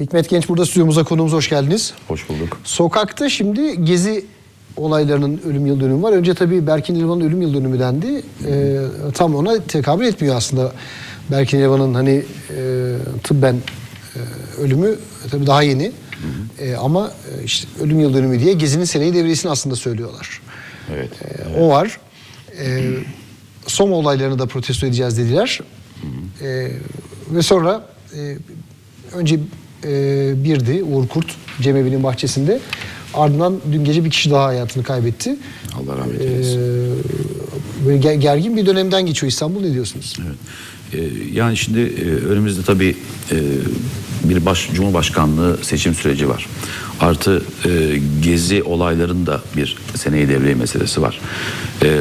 Hikmet Genç burada stüdyomuza konuğumuz hoş geldiniz. Hoş bulduk. Sokakta şimdi gezi olaylarının ölüm yıl dönümü var. Önce tabii Berkin İlvan'ın ölüm yıl dönümü dendi. Ee, tam ona tekabül etmiyor aslında. Berkin İlvan'ın hani e, tıbben e, ölümü tabii daha yeni. E, ama e, işte ölüm yıl dönümü diye Gezi'nin seneyi devresini aslında söylüyorlar. Evet. E, O var. E, Soma olaylarını da protesto edeceğiz dediler. E, ve sonra e, önce e, birdi Uğur Kurt Cemevi'nin bahçesinde. Ardından dün gece bir kişi daha hayatını kaybetti. Allah rahmet eylesin. böyle ger- gergin bir dönemden geçiyor İstanbul ne diyorsunuz? Evet. Ee, yani şimdi e, önümüzde tabii e, bir baş, Cumhurbaşkanlığı seçim süreci var. Artı e, gezi olaylarında bir seneyi devreye meselesi var. E,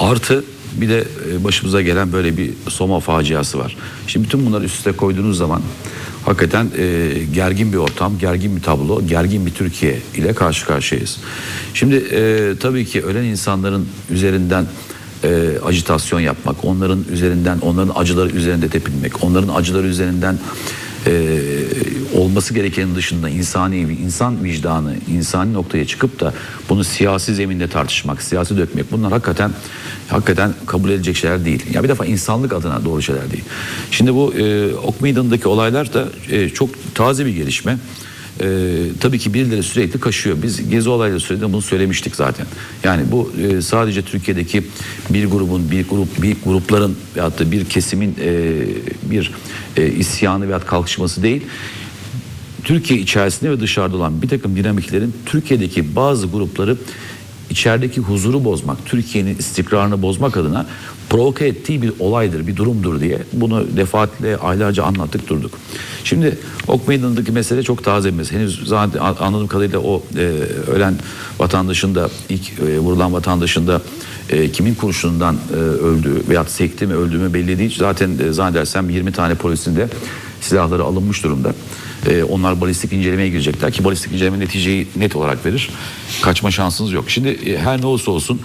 artı bir de e, başımıza gelen böyle bir Soma faciası var. Şimdi bütün bunları üst üste koyduğunuz zaman hakikaten e, gergin bir ortam, gergin bir tablo, gergin bir Türkiye ile karşı karşıyayız. Şimdi e, tabii ki ölen insanların üzerinden e, ajitasyon yapmak, onların üzerinden, onların acıları üzerinde tepinmek, onların acıları üzerinden e, olması gerekenin dışında insani, insan vicdanı, insani noktaya çıkıp da bunu siyasi zeminde tartışmak, siyasi dökmek bunlar hakikaten hakikaten kabul edilecek şeyler değil. Ya bir defa insanlık adına doğru şeyler değil. Şimdi bu e, Ok Meydanı'ndaki olaylar da e, çok taze bir gelişme. Ee, tabii ki birileri sürekli kaşıyor. Biz gezi olayları sürekli bunu söylemiştik zaten. Yani bu e, sadece Türkiye'deki bir grubun, bir grup, bir grupların veyahut da bir kesimin e, bir e, isyanı veyahut kalkışması değil. Türkiye içerisinde ve dışarıda olan bir takım dinamiklerin Türkiye'deki bazı grupları içerideki huzuru bozmak, Türkiye'nin istikrarını bozmak adına provoke ettiği bir olaydır, bir durumdur diye bunu defaatle aylarca anlattık durduk. Şimdi Ok Meydanı'ndaki mesele çok taze bir. Henüz zaten anladığım kadarıyla o e, ölen vatandaşın da ilk e, vurulan vatandaşın da e, kimin kurşunundan e, öldüğü veya sekti mi öldüğü mü belli değil. Zaten e, zannedersem 20 tane polisin de silahları alınmış durumda. Ee, onlar balistik incelemeye girecekler ki balistik inceleme neticeyi net olarak verir. Kaçma şansınız yok. Şimdi e, her ne olursa olsun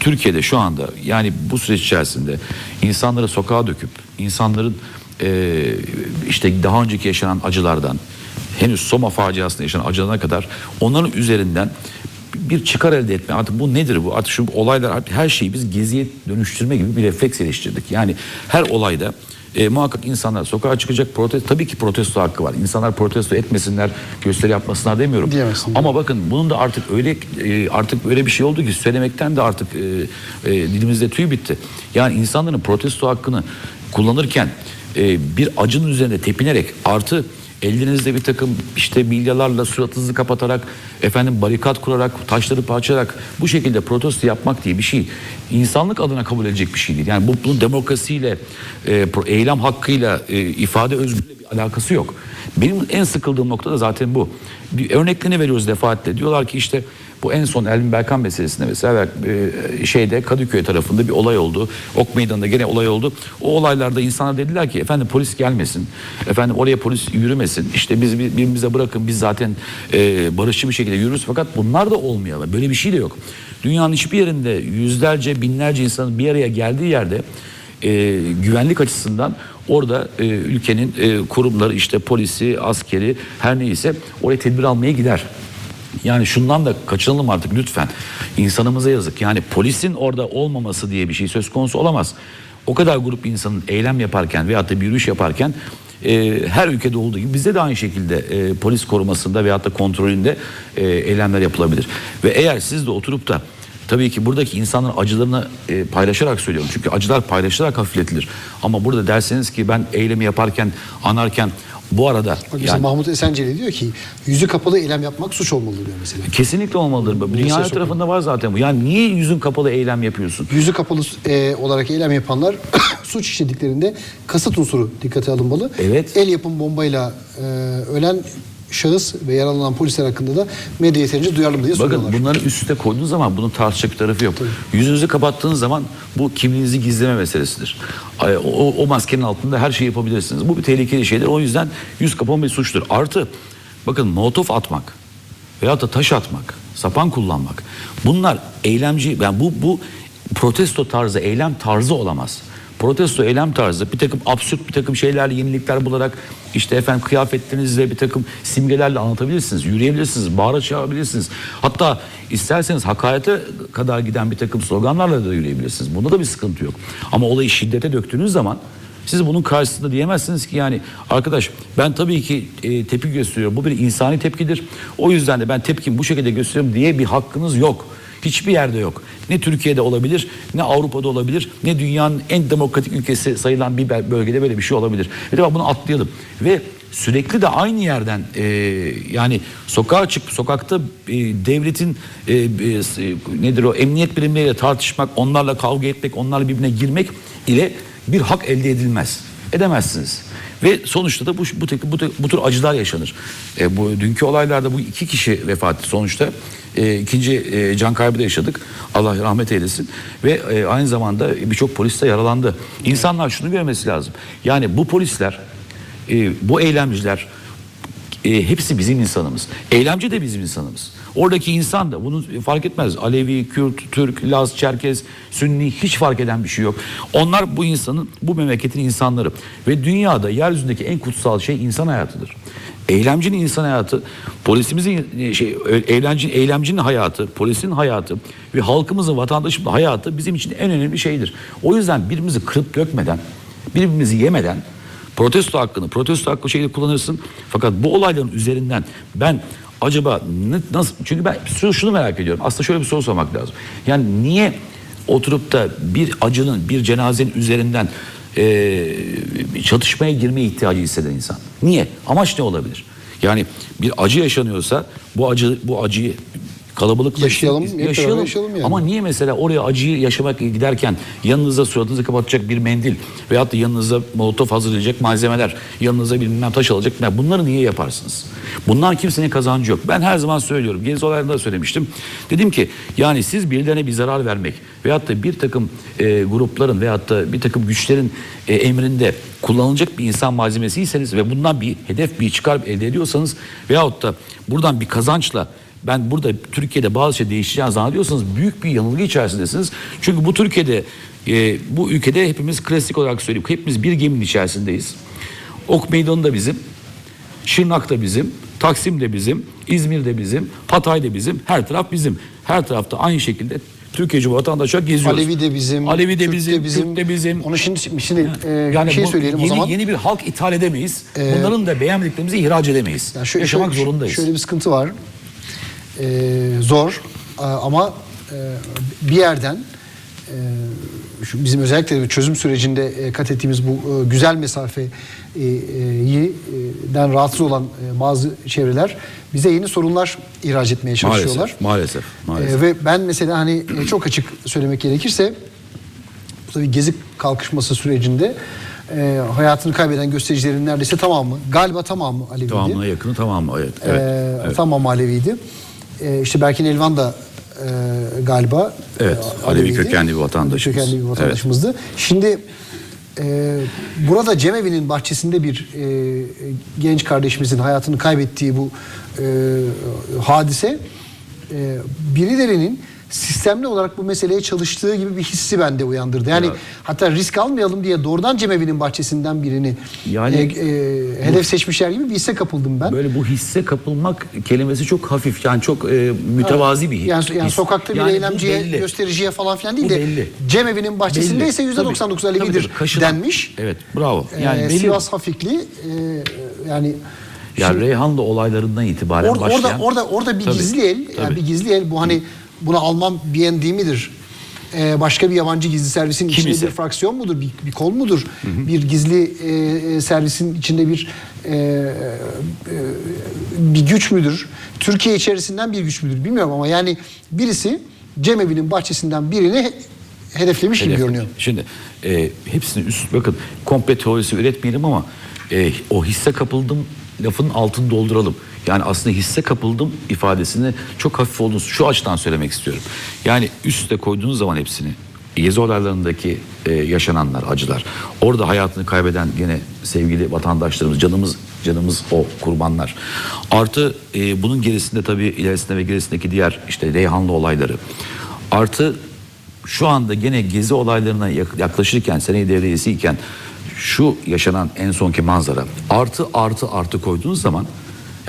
Türkiye'de şu anda yani bu süreç içerisinde insanları sokağa döküp insanların e, işte daha önceki yaşanan acılardan henüz Soma faciasında yaşanan acılarına kadar onların üzerinden bir çıkar elde etme. Artık bu nedir bu? Artık şu olaylar artık her şeyi biz geziye dönüştürme gibi bir refleks geliştirdik. Yani her olayda e, muhakkak insanlar sokağa çıkacak protesto tabii ki protesto hakkı var. İnsanlar protesto etmesinler, gösteri yapmasınlar demiyorum. Diyemezsin. Ama bakın bunun da artık öyle e, artık öyle bir şey oldu ki söylemekten de artık e, e, dilimizde tüy bitti. Yani insanların protesto hakkını kullanırken e, bir acının üzerine tepinerek artı Elinizde bir takım işte bilyalarla suratınızı kapatarak efendim barikat kurarak taşları parçalayarak bu şekilde protesto yapmak diye bir şey insanlık adına kabul edilecek bir şey değil. Yani bu bunun demokrasiyle e, eylem hakkıyla e, ifade özgürlüğüyle bir alakası yok. Benim en sıkıldığım nokta da zaten bu. Bir örneklerini veriyoruz defaatle. Diyorlar ki işte bu en son Elvin Berkan meselesinde mesela e, şeyde Kadıköy tarafında bir olay oldu. Ok Meydanı'nda gene olay oldu. O olaylarda insanlar dediler ki efendim polis gelmesin. Efendim oraya polis yürümesin. İşte biz bir- birbirimize bırakın biz zaten e, barışçı bir şekilde yürürüz. Fakat bunlar da olmuyor. Böyle bir şey de yok. Dünyanın hiçbir yerinde yüzlerce binlerce insanın bir araya geldiği yerde e, güvenlik açısından orada e, ülkenin e, kurumları işte polisi, askeri her neyse oraya tedbir almaya gider. Yani şundan da kaçınalım artık lütfen. İnsanımıza yazık. Yani polisin orada olmaması diye bir şey söz konusu olamaz. O kadar grup insanın eylem yaparken veyahut da bir yürüyüş yaparken e, her ülkede olduğu gibi bizde de aynı şekilde e, polis korumasında veyahut da kontrolünde e, eylemler yapılabilir. Ve eğer siz de oturup da Tabii ki buradaki insanların acılarını e, paylaşarak söylüyorum. Çünkü acılar paylaşılarak hafifletilir. Ama burada derseniz ki ben eylemi yaparken, anarken bu arada Bak yani Mahmut Esenceli diyor ki yüzü kapalı eylem yapmak suç olmalı diyor mesela. kesinlikle olmalıdır. Dünya her çok tarafında var zaten bu. Yani niye yüzün kapalı eylem yapıyorsun? Yüzü kapalı e, olarak eylem yapanlar suç işlediklerinde kasıt unsuru dikkate alınmalı. Evet. El yapım bombayla e, ölen şahıs ve yaralanan polisler hakkında da medya yeterince duyarlı mı diye Bakın soruyorlar. bunları üst üste koyduğunuz zaman bunun tartışacak bir tarafı yok. Yüzünüzü kapattığınız zaman bu kimliğinizi gizleme meselesidir. O, o maskenin altında her şeyi yapabilirsiniz. Bu bir tehlikeli şeydir. O yüzden yüz kapama bir suçtur. Artı bakın molotof atmak veyahut da taş atmak, sapan kullanmak. Bunlar eylemci, yani bu, bu protesto tarzı, eylem tarzı olamaz. Protesto eylem tarzı bir takım absürt bir takım şeylerle yenilikler bularak işte efendim kıyafetlerinizle bir takım simgelerle anlatabilirsiniz. Yürüyebilirsiniz, bağıra çağırabilirsiniz. Hatta isterseniz hakarete kadar giden bir takım sloganlarla da yürüyebilirsiniz. Bunda da bir sıkıntı yok. Ama olayı şiddete döktüğünüz zaman siz bunun karşısında diyemezsiniz ki yani arkadaş ben tabii ki e, tepki gösteriyorum. Bu bir insani tepkidir. O yüzden de ben tepkimi bu şekilde gösteriyorum diye bir hakkınız yok. Hiçbir yerde yok. Ne Türkiye'de olabilir, ne Avrupa'da olabilir, ne dünyanın en demokratik ülkesi sayılan bir bölgede böyle bir şey olabilir. De bunu atlayalım. Ve sürekli de aynı yerden e, yani sokağa çıkıp sokakta e, devletin e, e, nedir o emniyet birimleriyle tartışmak, onlarla kavga etmek, onlarla birbirine girmek ile bir hak elde edilmez. Edemezsiniz. Ve sonuçta da bu bu, bu, bu tür acılar yaşanır. E, bu dünkü olaylarda bu iki kişi vefat etti sonuçta. E, ikinci e, can kaybı da yaşadık. Allah rahmet eylesin. Ve e, aynı zamanda birçok polis de yaralandı. İnsanlar şunu görmesi lazım. Yani bu polisler, e, bu eylemciler e, hepsi bizim insanımız. Eylemci de bizim insanımız. Oradaki insan da bunu fark etmez. Alevi, Kürt, Türk, Laz, Çerkez, Sünni hiç fark eden bir şey yok. Onlar bu insanın, bu memleketin insanları. Ve dünyada yeryüzündeki en kutsal şey insan hayatıdır. Eylemcinin insan hayatı, polisimizin e, şey eylemcinin, eylemcinin hayatı, polisin hayatı ve halkımızın, vatandaşımızın hayatı bizim için en önemli şeydir. O yüzden birbirimizi kırıp dökmeden, birbirimizi yemeden protesto hakkını, protesto hakkı şeyle kullanırsın. Fakat bu olayların üzerinden ben acaba nasıl çünkü ben şu- şunu merak ediyorum. Aslında şöyle bir soru sormak lazım. Yani niye oturup da bir acının, bir cenazenin üzerinden bir çatışmaya girmeye ihtiyacı hisseden insan? Niye? Amaç ne olabilir? Yani bir acı yaşanıyorsa bu acı bu acıyı kalabalıkla Yaşayalım, yaşayalım yani. Ama niye mesela oraya acıyı yaşamak giderken yanınıza suratınızı kapatacak bir mendil veyahut da yanınıza molotof hazırlayacak malzemeler, yanınıza bilmem taş alacak yani bunları niye yaparsınız? Bundan kimsenin kazancı yok. Ben her zaman söylüyorum. Gezi olaylarında da söylemiştim. Dedim ki yani siz birilerine bir zarar vermek veyahut da bir takım e, grupların veyahut da bir takım güçlerin e, emrinde kullanılacak bir insan malzemesiyseniz ve bundan bir hedef bir çıkar elde ediyorsanız veyahut da buradan bir kazançla ben burada Türkiye'de bazı şey değişeceğini zannediyorsanız büyük bir yanılgı içerisindesiniz. Çünkü bu Türkiye'de e, bu ülkede hepimiz klasik olarak söyleyeyim hepimiz bir geminin içerisindeyiz. Ok Meydanı da bizim, Şırnak da bizim, Taksim de bizim, İzmir de bizim, Hatay da bizim, her taraf bizim. Her tarafta aynı şekilde Türkiye Cumhuriyeti vatandaşı olarak geziyoruz. Alevi de bizim, Alevi de Kürt bizim, de bizim. De bizim. Onu şimdi şimdi e, bir şey söyleyelim yeni, o zaman. Yeni bir halk ithal edemeyiz. Bunların da beğenmediklerimizi ihraç edemeyiz. Yani şöyle- Yaşamak şöyle- zorundayız. Şöyle bir sıkıntı var. Ee, zor ama e, bir yerden e, şu bizim özellikle çözüm sürecinde e, kat ettiğimiz bu e, güzel mesafeyi den rahatsız olan e, bazı çevreler bize yeni sorunlar ihraç etmeye çalışıyorlar. Maalesef, maalesef, maalesef. Ee, ve ben mesela hani e, çok açık söylemek gerekirse bu tabii gezi kalkışması sürecinde e, hayatını kaybeden göstericilerin neredeyse tamamı galiba tamamı Aleviydi. Tamamına yakını tamamı. Evet, evet, Ee, evet. Tamam Aleviydi. Ee, işte Berkin Elvan da e, galiba Evet, e, Alevi Aleviydi. kökenli bir vatandaşımız. Kökenli bir vatandaşımızdı. Şimdi e, burada Cemevi'nin bahçesinde bir e, genç kardeşimizin hayatını kaybettiği bu e, hadise e, birilerinin sistemli olarak bu meseleye çalıştığı gibi bir hissi bende uyandırdı. Yani Ya. hatta risk almayalım diye doğrudan Cemevi'nin bahçesinden birini Yani- e, e, hedef seçmişler gibi bir hisse kapıldım ben. Böyle bu hisse kapılmak kelimesi çok hafif yani çok e, mütevazi bir his. Yani, yani sokakta bir Yani bu eylemciye, göstericiye falan filan değil Bu de belli. Cemevi'nin bahçesinde ise Belli. %99 Tabii, Alevidir tabii, kaşınan- denmiş. Evet bravo. Ee, Yani belli. Sivas Hafikli e, yani ya Reyhanlı olaylarından itibaren orada, başlayan. orada orada orada bir Tabii, gizli el yani tabii. bir gizli el bu hani buna Alman BND midir? Ee, başka bir yabancı gizli servisin Kim içinde ise. bir fraksiyon mudur? Bir, bir kol mudur? Bir gizli e, e, servisin içinde bir e, e, bir güç müdür? Türkiye içerisinden bir güç müdür? Bilmiyorum ama yani birisi cemevi'nin bahçesinden birini hedeflemiş gibi Hedef. görünüyor. Şimdi e, hepsini üst bakın komple teorisi üretmeyelim ama e, o hisse kapıldım lafının altını dolduralım. Yani aslında hisse kapıldım ifadesini çok hafif olduğunu şu açıdan söylemek istiyorum. Yani üste koyduğunuz zaman hepsini Gezi olaylarındaki e, yaşananlar, acılar. Orada hayatını kaybeden gene sevgili vatandaşlarımız, canımız canımız o kurbanlar. Artı e, bunun gerisinde tabii ilerisinde ve gerisindeki diğer işte Reyhanlı olayları. Artı şu anda gene gezi olaylarına yak- yaklaşırken seneyi devriyesiyken şu yaşanan en sonki manzara artı artı artı koyduğunuz zaman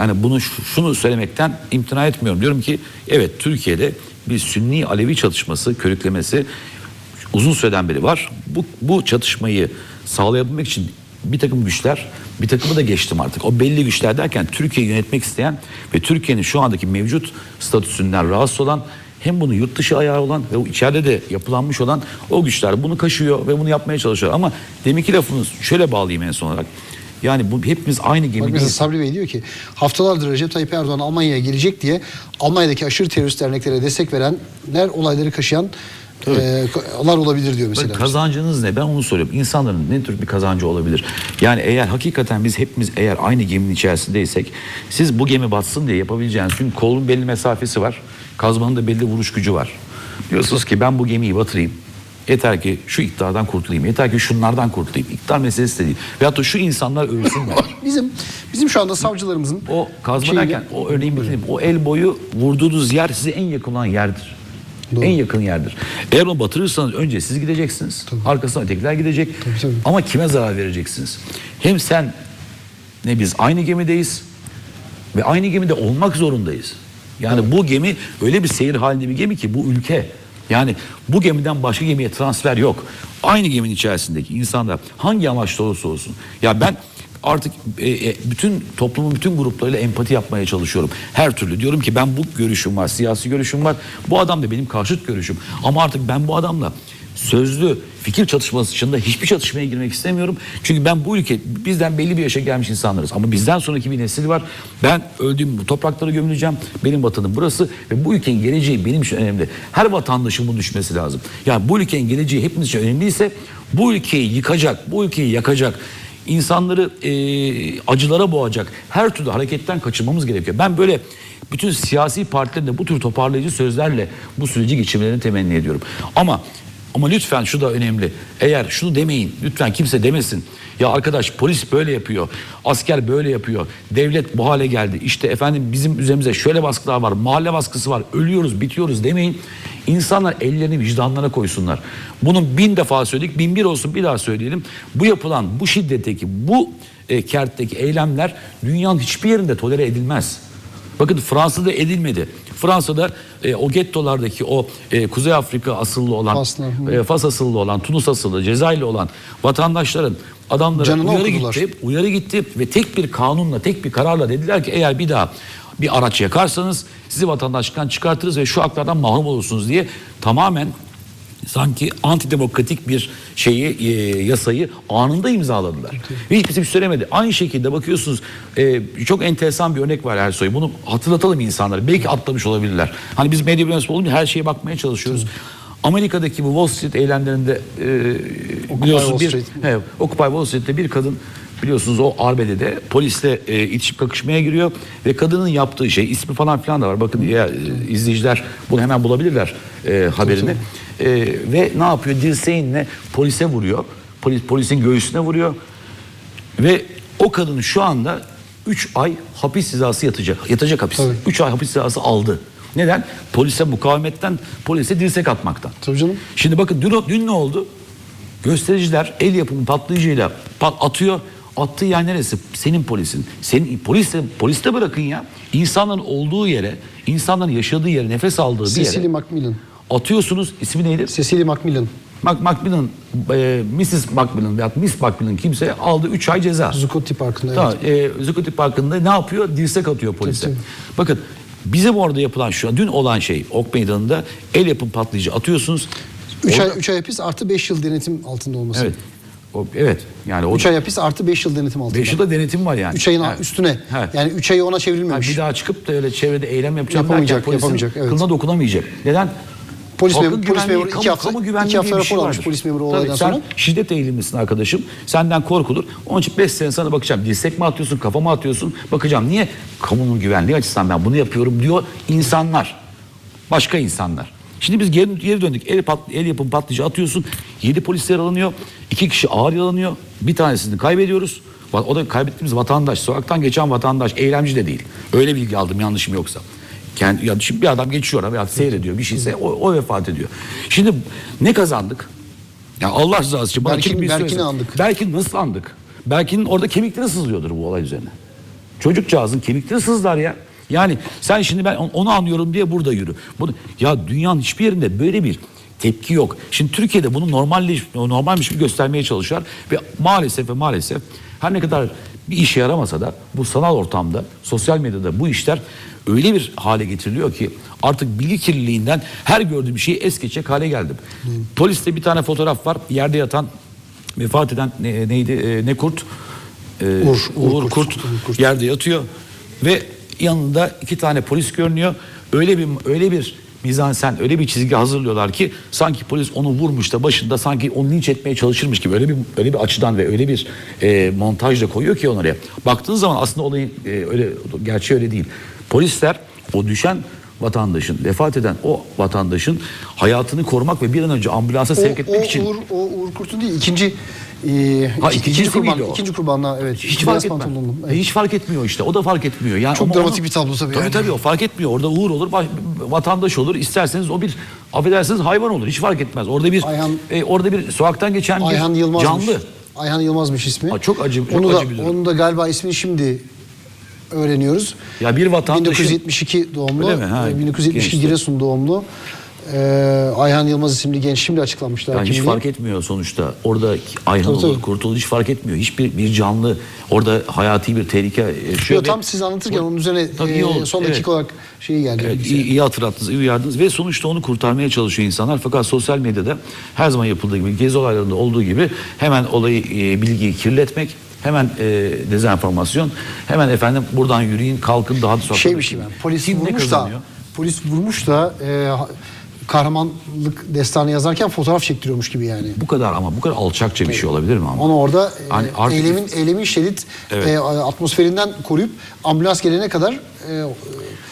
yani bunu şu- şunu söylemekten imtina etmiyorum. Diyorum ki evet Türkiye'de bir Sünni Alevi çatışması, körüklemesi uzun süreden beri var. Bu, bu çatışmayı sağlayabilmek için bir takım güçler, bir takımı da geçtim artık. O belli güçler derken Türkiye'yi yönetmek isteyen ve Türkiye'nin şu andaki mevcut statüsünden rahatsız olan hem bunu yurt dışı ayağı olan ve içeride de yapılanmış olan o güçler bunu kaşıyor ve bunu yapmaya çalışıyor. Ama deminki lafınız şöyle bağlayayım en son olarak. Yani bu hepimiz aynı Bak gemideyiz. mesela Sabri Bey diyor ki haftalardır Recep Tayyip Erdoğan Almanya'ya gelecek diye Almanya'daki aşırı terörist derneklere destek verenler olayları kaşıyan e, onlar olabilir diyor mesela. Kazancınız ne? Ben onu soruyorum. İnsanların ne tür bir kazancı olabilir? Yani eğer hakikaten biz hepimiz eğer aynı geminin içerisindeysek siz bu gemi batsın diye yapabileceğiniz çünkü kolun belli mesafesi var. Kazmanın da belli vuruş gücü var. Diyorsunuz ki ben bu gemiyi batırayım. Yeter ki şu iktidardan kurtulayım. Yeter ki şunlardan kurtulayım. İktidar meselesi de değil. Veyahut da şu insanlar ölsünler. Bizim bizim şu anda savcılarımızın O kazma derken o örneğin bitireyim. O el boyu vurduğunuz yer size en yakın olan yerdir. Doğru. En yakın yerdir. Eğer onu batırırsanız önce siz gideceksiniz. Arkasından ötekiler gidecek. tabii. Ama kime zarar vereceksiniz? Hem sen ne biz aynı gemideyiz ve aynı gemide olmak zorundayız. Yani bu gemi öyle bir seyir halinde bir gemi ki bu ülke. Yani bu gemiden başka gemiye transfer yok. Aynı geminin içerisindeki insanlar hangi amaçla olursa olsun. Ya ben artık e, e, bütün toplumun bütün gruplarıyla empati yapmaya çalışıyorum. Her türlü diyorum ki ben bu görüşüm var, siyasi görüşüm var. Bu adam da benim karşıt görüşüm. Ama artık ben bu adamla sözlü fikir çatışması dışında hiçbir çatışmaya girmek istemiyorum. Çünkü ben bu ülke bizden belli bir yaşa gelmiş insanlarız. Ama bizden sonraki bir nesil var. Ben öldüğüm bu topraklara gömüleceğim. Benim vatanım burası ve bu ülkenin geleceği benim için önemli. Her vatandaşın bunu düşmesi lazım. Yani bu ülkenin geleceği hepimiz için önemliyse bu ülkeyi yıkacak, bu ülkeyi yakacak, insanları e, acılara boğacak her türlü hareketten kaçınmamız gerekiyor. Ben böyle bütün siyasi partilerin de bu tür toparlayıcı sözlerle bu süreci geçirmelerini temenni ediyorum. Ama ama lütfen şu da önemli. Eğer şunu demeyin, lütfen kimse demesin. Ya arkadaş polis böyle yapıyor, asker böyle yapıyor, devlet bu hale geldi. İşte efendim bizim üzerimize şöyle baskılar var, mahalle baskısı var, ölüyoruz, bitiyoruz demeyin. İnsanlar ellerini vicdanlarına koysunlar. Bunun bin defa söyledik, bin bir olsun bir daha söyleyelim. Bu yapılan, bu şiddetteki, bu e, kertteki eylemler dünyanın hiçbir yerinde tolere edilmez. Bakın Fransa'da edilmedi. Fransa'da e, o gettolardaki o e, Kuzey Afrika asıllı olan, Faslı, e, Fas asıllı olan, Tunus asıllı, Cezayirli olan vatandaşların adamlara Canına uyarı okudular. gitti. Uyarı gitti ve tek bir kanunla, tek bir kararla dediler ki eğer bir daha bir araç yakarsanız sizi vatandaşlıktan çıkartırız ve şu haklardan mahrum olursunuz diye tamamen sanki antidemokratik bir şeyi e, yasayı anında imzaladılar. Ve hiç kimse bir şey söylemedi. Aynı şekilde bakıyorsunuz e, çok enteresan bir örnek var Ersoy. Bunu hatırlatalım insanlara. Belki atlamış olabilirler. Hani biz medya mühendisi olunca her şeye bakmaya çalışıyoruz. Amerika'daki bu Wall Street eylemlerinde e, biliyorsunuz Wall bir Street. Occupy Wall Street'te bir kadın biliyorsunuz o arbedede polisle e, itişip kakışmaya giriyor ve kadının yaptığı şey ismi falan filan da var. Bakın ya, e, izleyiciler bunu hemen bulabilirler e, haberini. E, ve ne yapıyor? Dirseğinle polise vuruyor. Polis, polisin göğsüne vuruyor. Ve o kadın şu anda 3 ay hapis cezası yatacak. Yatacak hapis. Tabii. 3 ay hapis cezası aldı. Neden? Polise mukavemetten, polise dirsek atmaktan. Tabii canım. Şimdi bakın dün, dün ne oldu? Göstericiler el yapımı patlayıcıyla pat, atıyor. Attığı yer neresi? Senin polisin. Senin polis de, polis de bırakın ya. İnsanların olduğu yere, insanların yaşadığı yere, nefes aldığı bir Cecily yere Macmillan. atıyorsunuz. İsmi neydi? Cecily Macmillan. Mac, Macmillan, e, Mrs. Macmillan veya Miss Macmillan kimse aldı 3 ay ceza. Zuccotti Parkı'nda. Tamam, evet. e, Zuccotti Parkı'nda ne yapıyor? Dirsek atıyor polise. Tabii, Bakın bizim orada yapılan şu an, dün olan şey Ok Meydanı'nda el yapım patlayıcı atıyorsunuz. 3 ay, Orada- üç ay hapis artı 5 yıl denetim altında olması. Evet. O, evet. Yani o 3 ay hapis artı 5 yıl denetim altında. 5 yılda denetim var yani. 3 ayın Ha. üstüne. Ha. Yani 3 ayı ona çevrilmemiş. bir daha çıkıp da öyle çevrede eylem yapacağım Yapamayacak, derken yapamayacak, evet. kılına dokunamayacak. Neden? Polis memuru- polis güvenliği, memuru iki kamu- hafta- kamu güvenliği iki hafta bir şey rapor almış polis memuru Tabii, olaydan sen sonra. şiddet eğilimlisin arkadaşım. Senden korkulur. Onun için 5 sene sana bakacağım. Dirsek mi atıyorsun, kafama atıyorsun? Bakacağım. Niye? Kamunun güvenliği açısından ben bunu yapıyorum diyor insanlar. Başka insanlar. Şimdi biz geri, geri döndük. El, pat, el yapım patlayıcı atıyorsun. 7 polis yaralanıyor. 2 kişi ağır yaralanıyor. Bir tanesini kaybediyoruz. O da kaybettiğimiz vatandaş. Sokaktan geçen vatandaş. Eylemci de değil. Öyle bilgi aldım yanlışım yoksa. Kendi, ya şimdi bir adam geçiyor veya seyrediyor bir şeyse o, o vefat ediyor. Şimdi ne kazandık? Ya Allah rızası için Berkin- bir Berkin'i andık. Berkin nasıl andık? Berkin'in orada kemikleri sızlıyordur bu olay üzerine. Çocukcağızın kemikleri sızlar ya. Yani sen şimdi ben onu anlıyorum diye burada yürü. Bunu, ya dünyanın hiçbir yerinde böyle bir tepki yok. Şimdi Türkiye'de bunu normalleş, normalmiş gibi göstermeye çalışıyorlar. Ve maalesef ve maalesef her ne kadar bir işe yaramasa da bu sanal ortamda, sosyal medyada bu işler öyle bir hale getiriliyor ki artık bilgi kirliliğinden her gördüğüm şeyi es geçecek hale geldim. Poliste bir tane fotoğraf var. Yerde yatan, vefat eden ne- neydi? E, ne kurt? E, Uğur- Uğur Uğur Kurt. Kurt Kurt. yerde yatıyor ve yanında iki tane polis görünüyor. Öyle bir öyle bir mizansen öyle bir çizgi hazırlıyorlar ki sanki polis onu vurmuş da başında sanki onu linç etmeye çalışırmış gibi öyle bir öyle bir açıdan ve öyle bir e, montajla koyuyor ki onları. Baktığın zaman aslında olayın e, öyle gerçeği öyle değil. Polisler o düşen vatandaşın, vefat eden o vatandaşın hayatını korumak ve bir an önce ambulansa sevk o, etmek o için Uğur, o Uğur Kurt'un değil ikinci e, Ha, ikinci kurban, miydi o? ikinci kurbanla evet. hiç fark etmez. E, evet. Hiç fark etmiyor işte. O da fark etmiyor. Yani Çok ama dramatik onu- bir tablo tabii Tabii yani. tabii o fark etmiyor. Orada Uğur olur, vatandaş olur. İsterseniz o bir affedersiniz hayvan olur. Hiç fark etmez. Orada bir Ayhan- e, orada bir sokaktan geçen bir Ayhan Yılmaz'mış. canlı. Ayhan Yılmaz'mış ismi. Aa, çok acı- çok onu da, acı bir durum. Onu da galiba ismini şimdi öğreniyoruz. Ya bir vatandaşın 1972 doğumlu. Ha, e, 1972 gençti. Giresun doğumlu. Ee, Ayhan Yılmaz isimli genç şimdi açıklanmışlar. yani hiç kimliği. fark etmiyor sonuçta. Orada Ayhan Tabii, olur. Kurtulur hiç fark etmiyor. Hiçbir bir canlı orada hayati bir tehlike yaşıyor. Yo, ve- tam siz anlatırken onun üzerine Tabii e, oldu, son evet. dakika olarak şeyi geldi. Evet, iyi, iyi hatırlattınız, iyi uyardınız ve sonuçta onu kurtarmaya çalışıyor insanlar. Fakat sosyal medyada her zaman yapıldığı gibi, gezi olaylarında olduğu gibi hemen olayı, e, bilgiyi kirletmek, hemen e, dezenformasyon, hemen efendim buradan yürüyün, kalkın daha da sokakta. şey bir şey ben. Polis vurmuş da polis vurmuş da e, kahramanlık destanı yazarken fotoğraf çektiriyormuş gibi yani. Bu kadar ama bu kadar alçakça bir şey olabilir mi ama? Onu orada e, Hani artık- eylemin eylemin şerit Evet. e, atmosferinden koruyup ambulans gelene kadar e,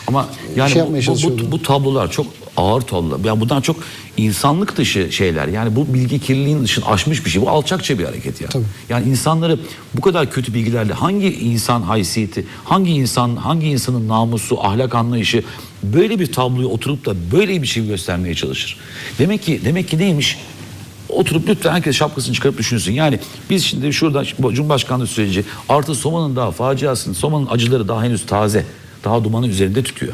Ama yani şey bu- bu, bu, bu tablolar çok ağır tablolar. Yani bundan çok insanlık dışı şeyler. Yani bu bilgi kirliliğinin dışını aşmış bir şey. Bu alçakça bir hareket ya. Tabii. Yani insanları bu kadar kötü bilgilerle hangi insan haysiyeti, hangi insan, hangi insanın namusu, ahlak anlayışı böyle bir tabloyu oturup da böyle bir şey göstermeye çalışır. Demek ki demek ki neymiş? Oturup lütfen herkes şapkasını çıkarıp düşünsün. Yani biz şimdi şurada Cumhurbaşkanlığı süreci artı Soma'nın daha faciasının, Soma'nın acıları daha henüz taze. Daha dumanı üzerinde tütüyor.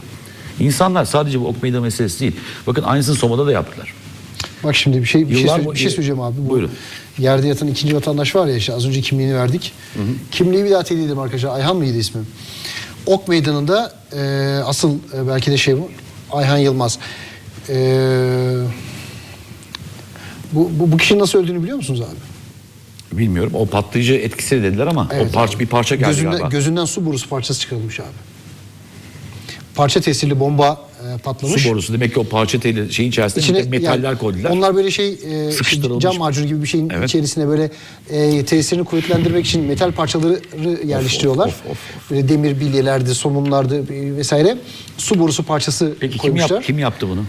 İnsanlar sadece bu ok meydan meselesi değil. Bakın aynısını Soma'da da yaptılar. bak şimdi bir şey bir şey, Yıllar bu- bir şey söyleyeceğim abi. Bu Buyurun. Yerde yatan ikinci vatandaş var ya işte az önce kimliğini verdik. Kimliği bir daha teyit edelim arkadaşlar. Ayhan mıydı ismi? Ok Meydanı'nda e, asıl e, belki de şey bu. Ayhan Yılmaz. E, bu, bu, bu kişinin nasıl öldüğünü biliyor musunuz abi? Bilmiyorum o patlayıcı etkisi dediler ama o parça bir parça geldi gözünden, galiba. Gözünden su borusu parçası çıkarılmış abi. Parça tesirli bomba e, patlamış. Su borusu demek ki o parça teli şeyin içerisinde metaller yani koydular. Onlar böyle şey e, Sıkıştırılmış. cam macunu gibi bir şeyin Evet. içerisine böyle e, tesirini kuvvetlendirmek için metal parçaları yerleştiriyorlar. of, of, of. Böyle demir bilyelerdi, somunlardı e, vesaire. Su borusu parçası Peki kim, koymuşlar. yap, kim yaptı bunu?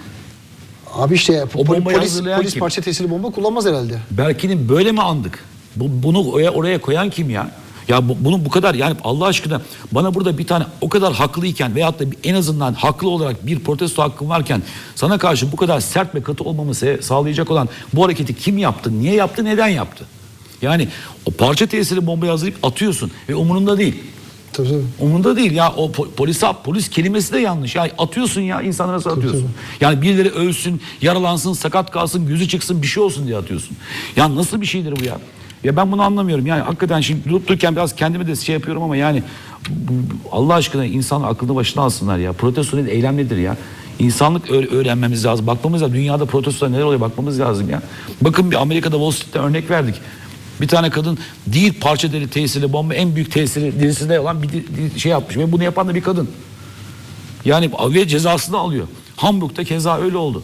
Abi işte O poli- polis, polis kim? parça tesirli bomba kullanmaz herhalde. Berkin'in böyle mi andık? Bu, bunu oraya, oraya koyan kim ya? Ya bu, bunu bu kadar yani Allah aşkına bana burada bir tane o kadar haklıyken veyahut da en azından haklı olarak bir protesto hakkım varken sana karşı bu kadar sert ve katı olmamı sağlayacak olan bu hareketi kim yaptı? Niye yaptı? Neden yaptı? Yani o parça tesiri bombayı hazırlayıp atıyorsun ve umurunda değil. Tabii tabii. Umurunda değil ya o po- polis polis kelimesi de yanlış. Ya atıyorsun ya insanlara nasıl atıyorsun? Yani birileri ölsün, yaralansın, sakat kalsın, gözü çıksın bir şey olsun diye atıyorsun. Ya nasıl bir şeydir bu ya? Ya ben bunu anlamıyorum. Yani hakikaten şimdi durup dururken biraz kendime de şey yapıyorum ama yani Allah aşkına insan aklını başına alsınlar ya. Protesto nedir? Eylem nedir ya? İnsanlık öğ- öğrenmemiz lazım. Bakmamız lazım. Dünyada protestolar neler oluyor bakmamız lazım ya. Bakın bir Amerika'da Wall Street'te örnek verdik. Bir tane kadın değil parça deri tesirli bomba en büyük tesiri derisinde olan bir şey yapmış. Ve bunu yapan da bir kadın. Yani ve cezasını alıyor. Hamburg'da keza öyle oldu.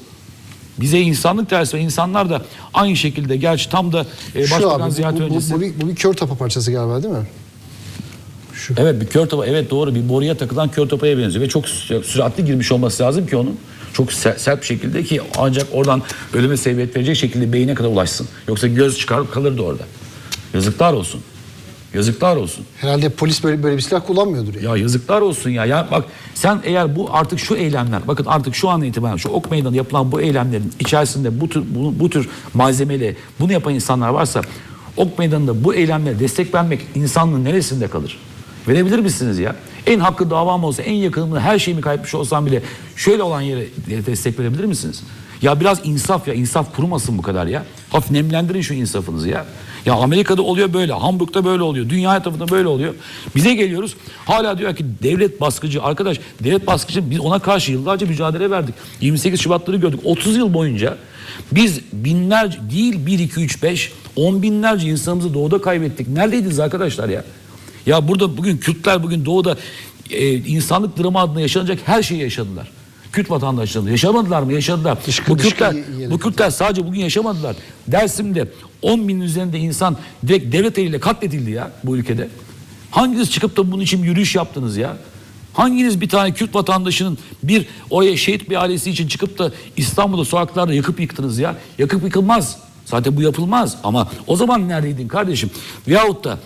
Bize insanlık dersi ve insanlar da aynı şekilde gerçi tam da e, Şu başbakan abi bu, ziyareti bu, öncesi. bu, bir, bu bir kör tapa parçası galiba değil mi? Şu. Evet bir kör topa evet doğru bir boruya takılan kör topaya benziyor ve çok sü- süratli girmiş olması lazım ki onun çok se- sert bir şekilde ki ancak oradan ölüme sebebiyet verecek şekilde beyine kadar ulaşsın. Yoksa göz çıkar kalırdı orada. Yazıklar olsun. Yazıklar olsun. Herhalde polis böyle böyle bir silah kullanmıyordur yani. Ya yazıklar olsun ya. Ya bak sen eğer bu artık şu eylemler bakın artık şu an itibaren şu ok meydanı yapılan bu eylemlerin içerisinde bu tür bu, bu tür malzemeyle bunu yapan insanlar varsa ok meydanında bu eylemlere destek vermek insanlığın neresinde kalır? Verebilir misiniz ya? En hakkı davam olsa, en yakınımda her şeyimi kaybetmiş olsam bile şöyle olan yere destek verebilir misiniz? Ya biraz insaf ya, insaf kurumasın bu kadar ya. Hafif nemlendirin şu insafınızı ya. Ya Amerika'da oluyor böyle, Hamburg'da böyle oluyor, dünya etrafında böyle oluyor. Bize geliyoruz, hala diyor ki devlet baskıcı. Arkadaş, devlet baskıcı biz ona karşı yıllarca mücadele verdik. 28 Şubatları gördük. 30 yıl boyunca biz binlerce değil 1, 2, 3, 5, on binlerce insanımızı doğuda kaybettik. Neredeydiniz arkadaşlar ya? Ya burada bugün Kürtler bugün doğuda e, insanlık dramı adına yaşanacak her şeyi yaşadılar. Kürt vatandaşları yaşamadılar mı? Yaşadılar. Dışkı- bu Kürtler, bu Kürtler sadece bugün yaşamadılar. Dersim'de 10 bin üzerinde insan direkt devlet eliyle katledildi ya bu ülkede. Hanginiz çıkıp da bunun için yürüyüş yaptınız ya? Hanginiz bir tane Kürt vatandaşının bir oraya şehit bir ailesi için çıkıp da İstanbul'da sokaklarda yakıp yıktınız ya? Yakıp yıkılmaz. Zaten bu yapılmaz. Ama o zaman neredeydin kardeşim? Veyahut da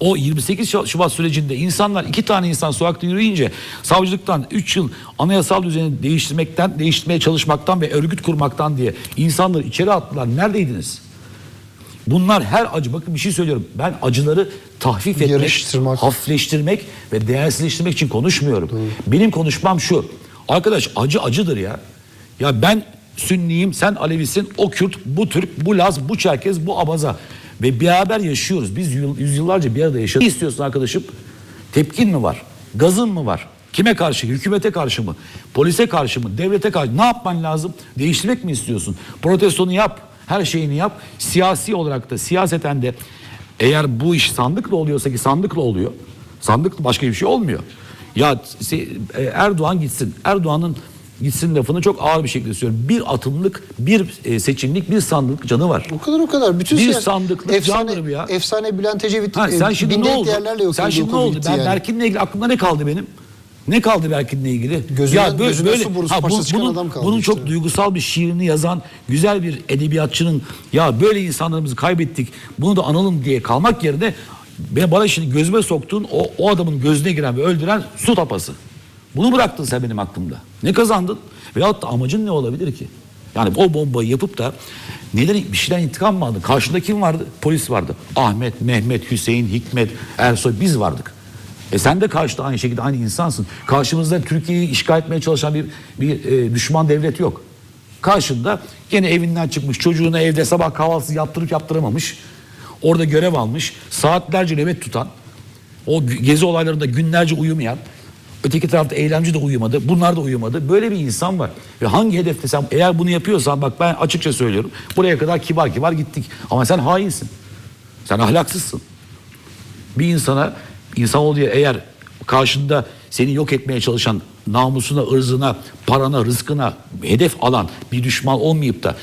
o 28 Şu- Şubat sürecinde insanlar iki tane insan sokakta yürüyünce savcılıktan 3 yıl anayasal düzeni değiştirmekten, değiştirmeye çalışmaktan ve örgüt kurmaktan diye insanları içeri attılar. Neredeydiniz? Bunlar her acı bakın bir şey söylüyorum. Ben acıları tahfif etmek, hafifleştirmek ve değersizleştirmek için konuşmuyorum. Benim konuşmam şu. Arkadaş acı acıdır ya. Ya ben Sünniyim, sen Alevisin, o Kürt, bu Türk, bu Laz, bu Çerkez, bu Abaza. Ve beraber yaşıyoruz. Biz yıl- yüzyıllarca bir arada yaşadık. Ne istiyorsun arkadaşım? Tepkin mi var? Gazın mı var? Kime karşı? Hükümete karşı mı? Polise karşı mı? Devlete karşı? Ne yapman lazım? Değiştirmek mi istiyorsun? Protestonu yap. Her şeyini yap. Siyasi olarak da siyaseten de eğer bu iş sandıkla oluyorsa ki sandıkla oluyor. Sandık başka bir şey olmuyor. Ya e, Erdoğan gitsin. Erdoğan'ın gitsin lafını çok ağır bir şekilde söylüyorum. Bir atımlık, bir e, seçimlik, bir sandık canı var. O kadar o kadar. Bütün Bir siyasi- sandıklık efsane, candır bu ya. Efsane Bülent Ecevit Ha, sen e, şimdi ne oldu? değerlerle yok Sen şimdi ne oldu? Ben yani. Berkin'le ilgili aklımda ne kaldı benim? Ne kaldı Berkin'le ilgili? Gözünden- gözünden su borusu bu- parçası çıkan bunun, adam kaldı bunun işte. çok duygusal bir şiirini yazan güzel bir edebiyatçının ya böyle insanlarımızı kaybettik bunu da analım diye kalmak yerine bana şimdi gözüme soktuğun o, o adamın gözüne giren ve öldüren su tapası. Bunu bıraktın sen benim aklımda. Ne kazandın? Veyahut da amacın ne olabilir ki? Yani o bombayı yapıp da neden bir şeyden intikam mı aldın? Karşında kim vardı? Polis vardı. Ahmet, Mehmet, Hüseyin, Hikmet, Ersoy biz vardık. E sen de karşıda aynı şekilde aynı insansın. Karşımızda Türkiye'yi işgal etmeye çalışan bir, bir e, düşman devlet yok. Karşında gene evinden çıkmış çocuğuna evde sabah kahvaltısı yaptırıp yaptıramamış. Orada görev almış. Saatlerce nöbet tutan. O gezi olaylarında günlerce uyumayan. Öteki tarafta eylemci de uyumadı. Bunlar da uyumadı. Böyle bir insan var. Ve hangi hedefte sen eğer bunu yapıyorsan bak ben açıkça söylüyorum. Buraya kadar kibar kibar gittik. Ama sen hainsin. Sen ahlaksızsın bir insana insan diye eğer karşında seni yok etmeye çalışan namusuna, ırzına, parana, rızkına hedef alan bir düşman olmayıp da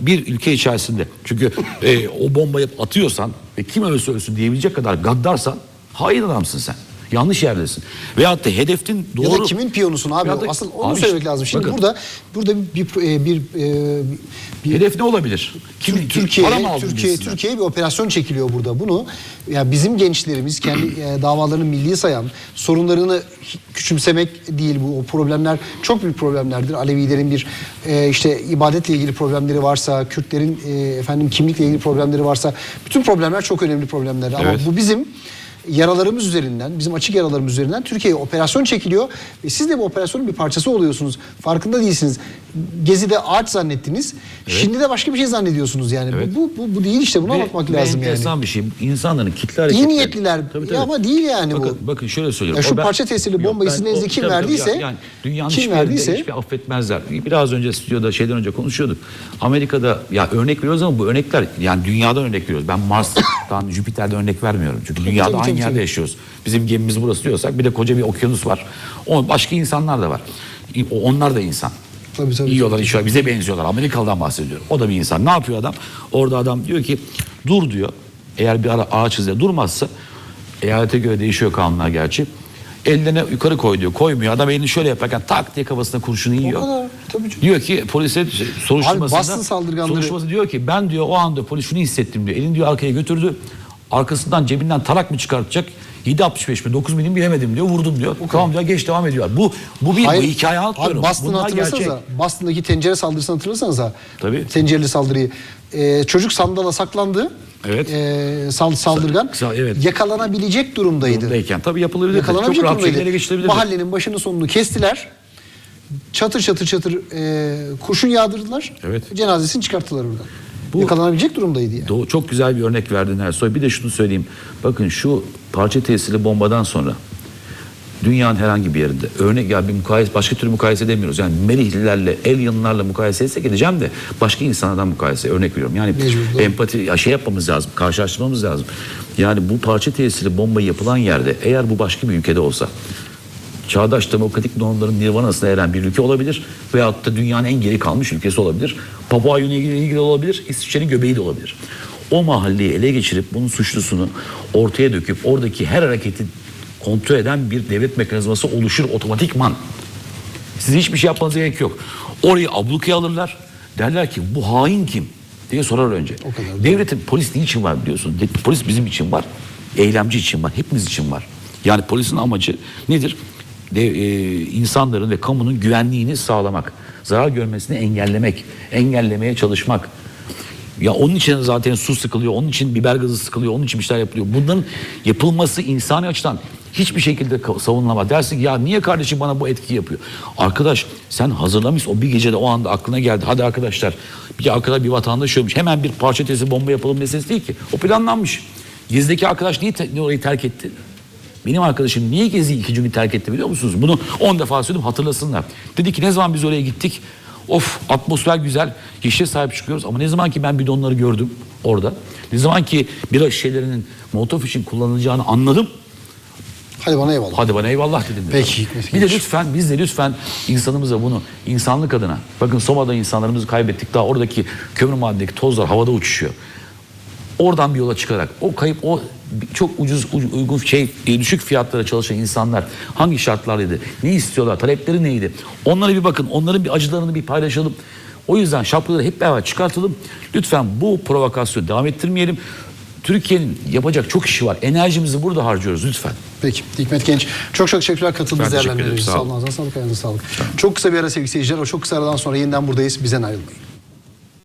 bir ülke içerisinde çünkü e, o bombayı atıyorsan ve kim ölse ölsün diyebilecek kadar gaddarsan hain adamsın sen. Yanlış yerdesin. Veyahut da hedeftin doğru. Ya da kimin piyonusun abi? Da- Asıl onu Abi söylemek lazım. Şimdi bakın, burada burada bir bir, e, bir, e, bir hedef ne olabilir? Kim, Tür- Türkiye Türkiye? Türkiye bir operasyon çekiliyor burada. Bunu ya bizim gençlerimiz kendi e, davalarını milli sayan, sorunlarını küçümsemek değil bu o problemler çok büyük problemlerdir. Alevilerin bir e, işte ibadetle ilgili problemleri varsa, Kürtlerin e, efendim kimlikle ilgili problemleri varsa bütün problemler çok önemli problemler. Ama Evet. bu bizim yaralarımız üzerinden, bizim açık yaralarımız üzerinden Türkiye'ye operasyon çekiliyor ve siz de bu operasyonun bir parçası oluyorsunuz. Farkında değilsiniz. Gezi'de ağaç zannettiniz. Şimdi de başka bir şey zannediyorsunuz yani. Evet. Bu, bu, bu değil işte. Buna Ve- bakmak ve lazım yani. enteresan bir şey. İnsanların kitle İyi hareketleri. niyetliler ya ama değil yani bakın, bu. Bakın şöyle söylüyorum. Ya şu ben- parça tesirli bombayı sizin elinizde kim tabii, tabii, verdiyse, yani dünyanın kim hiçbir verdiyse- hiçbir affetmezler. Biraz önce stüdyoda şeyden önce konuşuyorduk. Amerika'da ya örnek veriyoruz ama bu örnekler yani dünyadan örnek veriyoruz. Ben Mars'tan, Jüpiter'den örnek vermiyorum. Çünkü dünyada tabii, aynı tabii, yerde tabii. yaşıyoruz. Bizim gemimiz burası diyorsak bir de koca bir okyanus var. O başka insanlar da var. O- Onlar da insan. Tabii, tabii, Yiyorlar, içiyorlar. Bize benziyorlar. Amerikalı'dan bahsediyorum. O da bir insan. Ne yapıyor adam? Orada adam diyor ki dur diyor. Eğer bir ara ağaç izle durmazsa eyalete göre değişiyor kanunlar gerçi. Ellerine yukarı koy diyor. Koymuyor. Adam elini şöyle yaparken tak diye kafasına kurşunu yiyor. kadar. Tabii canım. Diyor ki polise soruşturmasında Abi saldırganları- soruşturması diyor ki ben diyor o anda polis şunu hissettim diyor. Elini diyor arkaya götürdü. Arkasından cebinden tarak mı çıkartacak? 7.65 mi 9 milim bilemedim diyor vurdum diyor. Tamam diyor geç devam ediyor. Bu bu bir bu hikaye anlatıyorum. Abi Boston'ı Bunlar hatırlasanıza. Boston'daki tencere saldırısını hatırlasanıza. Tabii. Tencereli saldırıyı. Ee, çocuk sandala saklandı. Evet. Ee, sal- saldırgan. Sa- evet. Yakalanabilecek durumdaydı. Durumdayken tabii yapılabilir. Çok Yakalanabilecek ele durumdaydı. Mahallenin başını sonunu kestiler. Çatır çatır çatır e, kurşun yağdırdılar. Evet. Cenazesini çıkarttılar oradan. Bu- Yakalanabilecek durumdaydı yani. Doğu, çok güzel bir örnek verdin Ersoy. Bir de şunu söyleyeyim. Bakın şu parça tesirli bombadan sonra dünyanın herhangi bir yerinde örnek ya bir mukayese başka türlü mukayese edemiyoruz. Yani Merihlilerle, Alyenlarla mukayese etsek edeceğim de başka insanlardan mukayese örnek veriyorum. Yani Mecbur, doğru. empati ya şey yapmamız lazım. Karşılaştırmamız lazım. Yani bu parça tesirli bomba yapılan yerde eğer bu başka bir ülkede olsa çağdaş demokratik normların nirvanasına eren bir ülke olabilir veyahut da dünyanın en geri kalmış ülkesi olabilir. Papua Yeni Gine ilgili olabilir, İsviçre'nin göbeği de olabilir. O mahalleyi ele geçirip bunun suçlusunu ortaya döküp oradaki her hareketi kontrol eden bir devlet mekanizması oluşur otomatikman. Size hiçbir şey yapmanıza gerek yok. Orayı ablukaya alırlar. Derler ki bu hain kim diye sorar önce. O kadar. Devletin polis niçin var biliyorsun? Polis bizim için var. Eylemci için var. Hepimiz için var. Yani polisin amacı nedir? De, e, insanların ve kamunun güvenliğini sağlamak. Zarar görmesini engellemek. Engellemeye çalışmak. Ya onun için zaten su sıkılıyor, onun için biber gazı sıkılıyor, onun için bir şeyler yapılıyor. Bunların yapılması insani açıdan hiçbir şekilde savunulamaz. Dersin ki ya niye kardeşim bana bu etki yapıyor? Arkadaş sen hazırlamışsın o bir gecede o anda aklına geldi. Hadi arkadaşlar bir arkadaş bir vatandaş ölmüş. Hemen bir parça tesi bomba yapalım meselesi değil ki. O planlanmış. Gezdeki arkadaş niye, te- niye orayı terk etti? Benim arkadaşım niye Gezi'yi ikinci gün terk etti biliyor musunuz? Bunu 10 defa söyledim hatırlasınlar. Dedi ki ne zaman biz oraya gittik? Of atmosfer güzel, yeşile sahip çıkıyoruz ama ne zaman ki ben bidonları gördüm orada, ne zaman ki bira şişelerinin molotof için kullanılacağını anladım, Hadi bana eyvallah. hadi bana eyvallah dedim. Peki, Hikmet Bir de lütfen biz de lütfen insanımıza bunu insanlık adına, bakın Soma'da insanlarımızı kaybettik daha oradaki kömür madendeki tozlar havada uçuşuyor. Oradan bir yola çıkarak o kayıp o çok ucuz uygun şey e, düşük fiyatlara çalışan insanlar hangi şartlardaydı? Ne istiyorlar? Talepleri neydi? Onlara bir bakın. Onların bir acılarını bir paylaşalım. O yüzden şapkaları hep beraber çıkartalım. Lütfen bu provokasyonu devam ettirmeyelim. Türkiye'nin yapacak çok işi var. Enerjimizi burada harcıyoruz lütfen. Peki Hikmet Genç. Çok çok teşekkürler katıldığınız değerlendirmeleriniz. ederim, Sağ sağ olun. olun. Ağzına sağlık. Ayağınıza sağlık. Çok kısa bir ara sevgili seyirciler. O çok kısa aradan sonra yeniden buradayız. Bizden ayrılmayın.